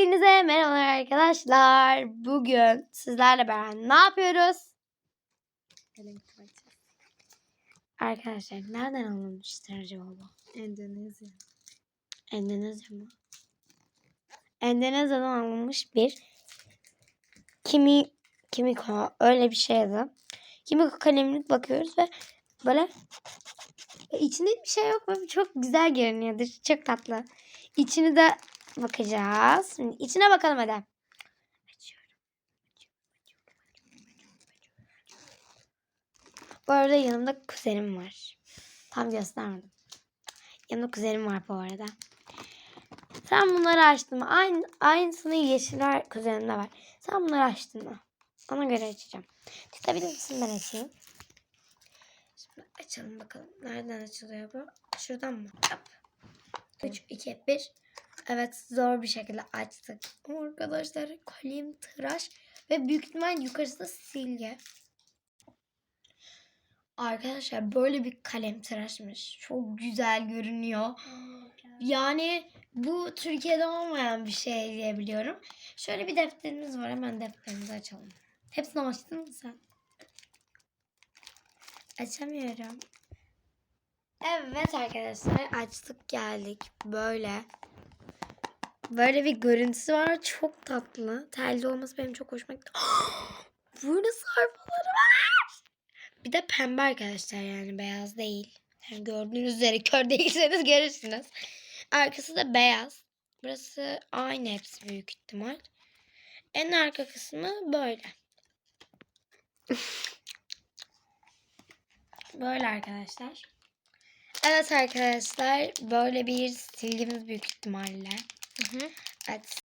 Hepinize merhabalar arkadaşlar. Bugün sizlerle beraber ne yapıyoruz? Arkadaşlar nereden alınmıştır acaba bu? Endonezya. Endonezya mı? Endonezya'dan alınmış bir kimi kimiko öyle bir şeydi. Kimiko kalemlik bakıyoruz ve böyle e, içinde bir şey yok çok güzel görünüyordur. Çok tatlı. İçini de bakacağız. Şimdi içine bakalım hadi. Bu arada yanımda kuzenim var. Tam göstermedim. Yanımda kuzenim var bu arada. Sen bunları açtın mı? Aynı, aynısını yeşiller kuzenimde var. Sen bunları açtın mı? Ona göre açacağım. Tutabilir misin ben açayım? Açalım bakalım. Nereden açılıyor bu? Şuradan mı? Hop. 3, 2, 1. Evet zor bir şekilde açtık. Arkadaşlar kalem tıraş ve büyük ihtimal yukarısı da silgi. Arkadaşlar böyle bir kalem tıraşmış. Çok güzel görünüyor. Yani bu Türkiye'de olmayan bir şey diye biliyorum. Şöyle bir defterimiz var. Hemen defterimizi açalım. Hepsini açtın mı sen? Açamıyorum. Evet arkadaşlar açtık geldik. Böyle. Böyle bir görüntüsü var. Çok tatlı. Telli olması benim çok hoşuma gitti. Burada sarpaları var. Bir de pembe arkadaşlar yani beyaz değil. Yani gördüğünüz üzere kör değilseniz görürsünüz. Arkası da beyaz. Burası aynı hepsi büyük ihtimal. En arka kısmı böyle. böyle arkadaşlar. Evet arkadaşlar böyle bir silgimiz büyük ihtimalle. Evet